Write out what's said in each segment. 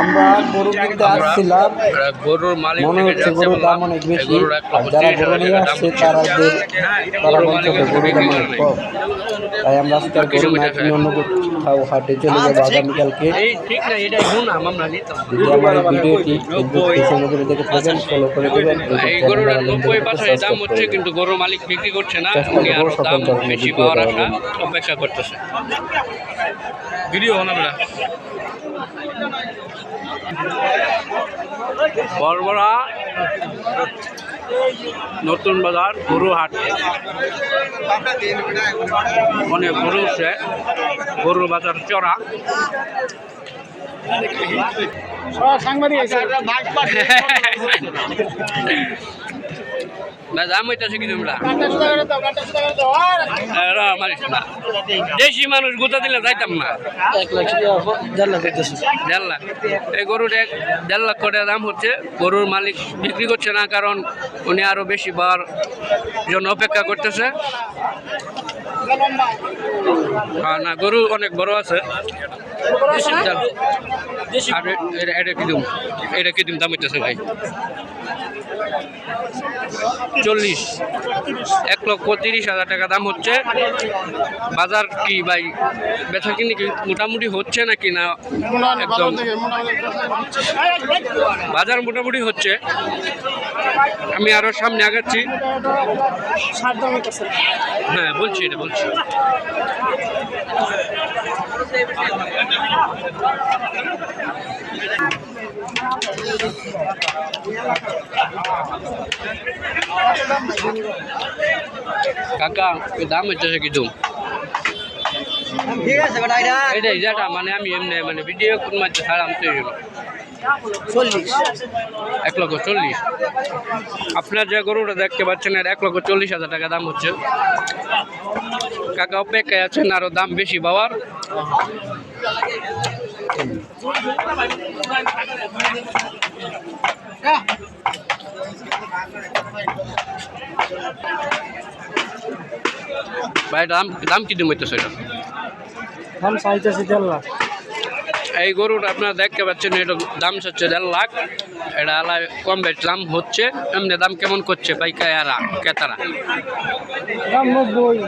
আমরা গরু কিনতে আসছিলাম গরুর মালিক মনে হচ্ছে গরুর দাম অনেক এই বেশি। আর যারা গরু নিয়ে আসছে। তারা তারা গরুর বলছে গরুর দাম অনেক কম। তাই আমরা আজকে গরু না কিনে অন্য কোথাও হাটে চলে যাব আগামীকালকে। না আমরা নিতাম। যদি আমার এই ভিডিওটি ফেসবুক পেজের মধ্যে দেখে থাকেন ফলো করে দেবেন। দাম হচ্ছে কিন্তু গরুর মালিক বিক্রি করছে না উনি আরও দাম বেশি পাওয়ার আশা অপেক্ষা করতেছে। ভিডিও বানাবে বড়বড়া নতুন বাজার গরু হাট মনে গরু উঠছে গরুর বাজার চড়া। না দাম হইতেছে কি তোমরা এরা মারিস না। দেশি মানুষ গোটা দিলে যাইতাম না। এক লাখ দেড় লাখ দিতেছে। দেড় লাখ। এই গরুর এক দেড় লাখ করে দাম হচ্ছে। গরুর মালিক বিক্রি করছে না কারণ উনি আরও বেশি বার জন্য অপেক্ষা করতেছে। হ্যাঁ না গরু অনেক বড় আছে। চল। আর এটা- এটা এটা কি দাম? হইতেছে ভাই। চল্লিশ। এক লক্ষ তিরিশ হাজার টাকা দাম হচ্ছে। বাজার কি ভাই? বেচা কিনি কি মোটামুটি হচ্ছে নাকি না একদম? বাজার মোটামুটি হচ্ছে। আমি আরও সামনে আগাচ্ছি। হ্যাঁ বলছি এটা বলছি। কাকা দাম হচ্ছে কিছু ঠিক আছে বেটা এটা এটা যেটা মানে আমি এমনি মানে ভিডিও কোন মাঝে ছাড়াম তো। চল্লিশ। এক লক্ষ চল্লিশ। আপনার যে গরুটা দেখতে পাচ্ছেন এর এক লক্ষ চল্লিশ হাজার টাকা দাম হচ্ছে। কাকা অপেক্ষায় আছেন আরও দাম বেশি পাওয়ার। ভাই দাম দাম কি দিম হইতেছে এটা? দাম চাইতেছে দেড় লাখ। এই গরুটা আপনারা দেখতে পাচ্ছেন এটা দাম হচ্ছে দেড় লাখ। এটা আলায় কম বেশ দাম হচ্ছে এমনি দাম কেমন করছে পাইকারা ক্রেতারা? নব্বই।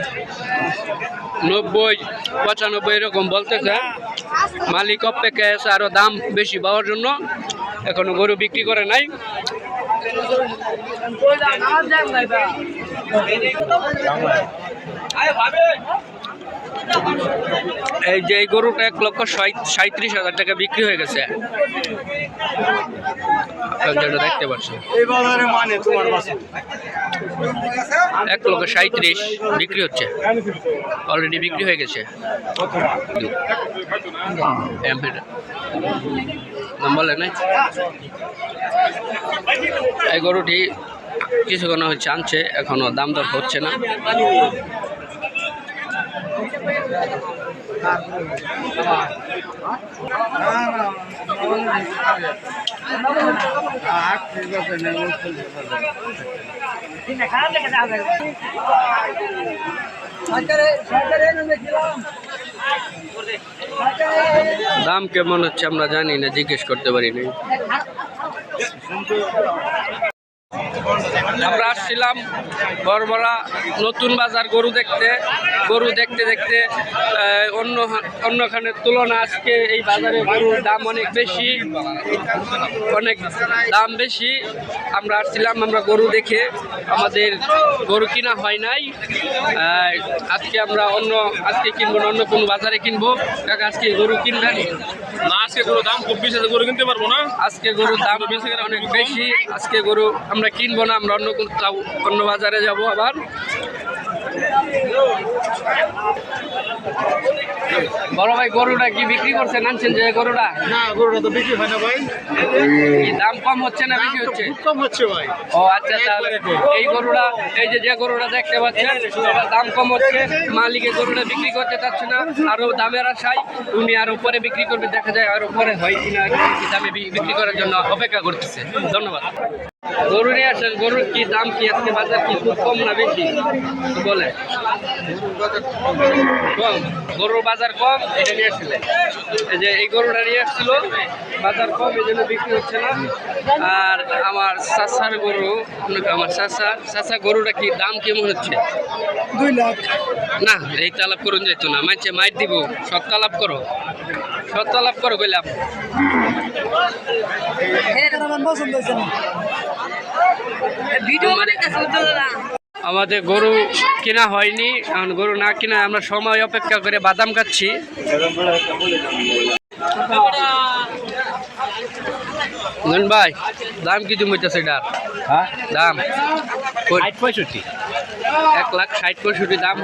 নব্বই পঁচানব্বই এরকম বলতেছে। মালিক অপেক্ষায় আছে আরও দাম বেশি পাওয়ার জন্য। এখনও গরু বিক্রি করে নাই। এই যে এই গরুটা এক লক্ষ সাঁইত্রিশ হাজার টাকা বিক্রি হয়ে গেছে। দেখতে পাচ্ছেন। এক লক্ষ সাঁইত্রিশ বিক্রি হচ্ছে। অলরেডি বিক্রি হয়ে গেছে। বলে নাই? এই গরুটি কিছুক্ষণ হচ্ছে আনছে, এখনও দাম দর হচ্ছে না। দাম কেমন হচ্ছে আমরা জানি না জিজ্ঞেস করতে পারি নাই। আমরা আসছিলাম বড়বড়া নতুন বাজার গরু দেখতে। গরু দেখতে দেখতে অন্য অন্যখানের তুলনা আজকে এই বাজারে গরুর দাম অনেক বেশি অনেক দাম বেশি। আমরা আসছিলাম আমরা গরু দেখে আমাদের গরু কিনা হয় নাই। আজকে আমরা অন্য আজকে কিনবো না অন্য কোনো বাজারে কিনবো। কাকা আজকে গরু কিনবেন? না আজকে গরু দাম খুব বেশি গরু কিনতে পারব না। আজকে গরুর দাম বেশি করে অনেক বেশি আজকে গরু আমরা কিনবো না আমরা অন্য কোথাও অন্য বাজারে যাব আবার। বড় ভাই গরুটা কি বিক্রি করছেন আনছেন যে গরুটা? না গরুটা তো বিক্রি হয় না ভাই। দাম কম হচ্ছে না বেশি হচ্ছে? কম হচ্ছে ভাই। ও আচ্ছা তাহলে এই গরুটা এই যে যে গরুটা দেখতে পাচ্ছেন সেটা দাম কম হচ্ছে। মালিকের গরুটা বিক্রি করতে চাচ্ছে না। আরও দামের আশায় উনি আর উপরে বিক্রি করবে। দেখা যায় আর উপরে হয় কিনা দামে বিক্রি করার জন্য অপেক্ষা করতেছে। ধন্যবাদ। গরু নিয়ে আসেন গরুর কি দাম কি আজকে বাজার কি খুব কম না বেশি? বলে। কম গরুর বাজার কম এটা নিয়ে আসছিলেন। এই যে এই গরুটা নিয়ে আসছিল বাজার কম এই জন্য বিক্রি হচ্ছে না। আর আমার চাষার গরু আমার চাষা চাষা গরুটা কি দাম কেমন হচ্ছে? দুই লাখ। না এই তালাপ করুন যাইতো না। মানছে মাইর দিব। সব তালাপ করো। সব তালাপ করো কইলাম। আমাদের গরু কেনা হয়নি এখন গরু না কিনা আমরা সময় অপেক্ষা করে বাদাম খাচ্ছি। নন ভাই দাম কি তুমি হইতেছে এটার? হ্যাঁ? দাম পঁয়ষট্টি। এক লাখ ষাট পঁয়ষট্টি দাম